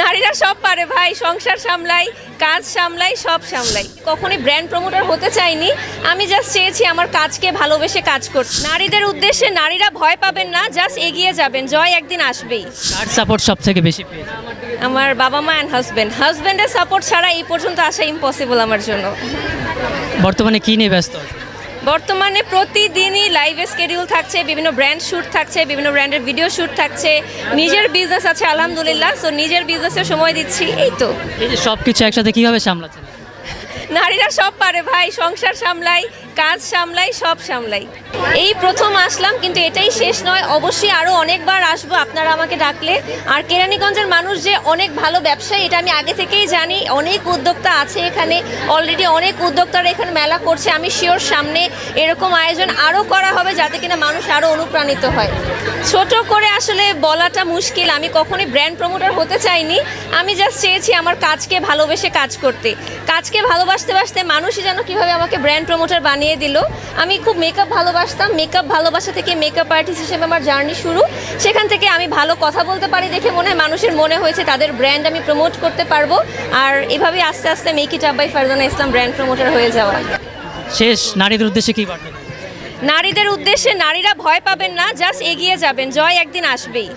নারীরা সব পারে ভাই সংসার সামলাই কাজ সামলাই সব সামলাই। কখনোই ব্র্যান্ড প্রমোটার হতে চাইনি আমি জাস্ট চেয়েছি আমার কাজকে ভালোবেসে কাজ করতে। নারীদের উদ্দেশ্যে নারীরা ভয় পাবেন না জাস্ট এগিয়ে যাবেন জয় একদিন আসবেই। কার সাপোর্ট সব থেকে বেশি আমার বাবা মা অ্যান্ড হাজব্যান্ড হাজব্যান্ডের সাপোর্ট ছাড়া এই পর্যন্ত আসা ইম্পসিবল আমার জন্য। বর্তমানে কি নিয়ে ব্যস্ত বর্তমানে প্রতিদিনই লাইভ স্কেডিউল থাকছে, বিভিন্ন ব্র্যান্ড শ্যুট থাকছে, বিভিন্ন ব্র্যান্ডের ভিডিও শ্যুট থাকছে। নিজের বিজনেস আছে, আলহামদুলিল্লাহ। সো নিজের বিজনেসে সময় দিচ্ছি, এই তো। সব কিছু একসাথে কীভাবে সামলাচ্ছেন? নারীরা সব পারে ভাই, সংসার সামলাই, কাজ সামলাই, সব সামলাই। এই প্রথম আসলাম, কিন্তু এটাই শেষ নয়। অবশ্যই আরও অনেকবার আসব, আপনারা আমাকে ডাকলে। আর কেরানীগঞ্জের মানুষ যে অনেক ভালো ব্যবসায়ী, এটা আমি আগে থেকেই জানি। অনেক উদ্যোক্তা আছে এখানে অলরেডি অনেক উদ্যোক্তারা এখানে মেলা করছে। আমি শিওর সামনে এরকম আয়োজন আরও করা হবে, যাতে কিনা মানুষ আরও অনুপ্রাণিত হয়। ছোট করে আসলে বলাটা মুশকিল। আমি কখনোই ব্র্যান্ড প্রমোটার হতে চাইনি। আমি জাস্ট চেয়েছি আমার কাজকে ভালোবেসে কাজ করতে। কাজকে ভালোবাসতে বাসতে মানুষই যেন কীভাবে আমাকে ব্র্যান্ড প্রমোটার বানিয়ে দিল। আমি খুব মেকআপ ভালোবাসতাম। মেকআপ ভালোবাসা থেকে মেকআপ আর্টিস্ট হিসেবে আমার জার্নি শুরু। সেখান থেকে আমি ভালো কথা বলতে পারি দেখে মনে হয় মানুষের মনে হয়েছে তাদের ব্র্যান্ড আমি প্রমোট করতে পারব। আর এভাবেই আস্তে আস্তে make it up by Farzana Islam brand promoter হয়ে যাওয়া। শেষ নারীদের উদ্দেশ্যে কী বার্তা নারীদের উদ্দেশ্যে নারীরা ভয় পাবেন না জাস্ট এগিয়ে যাবেন। জয় একদিন আসবেই।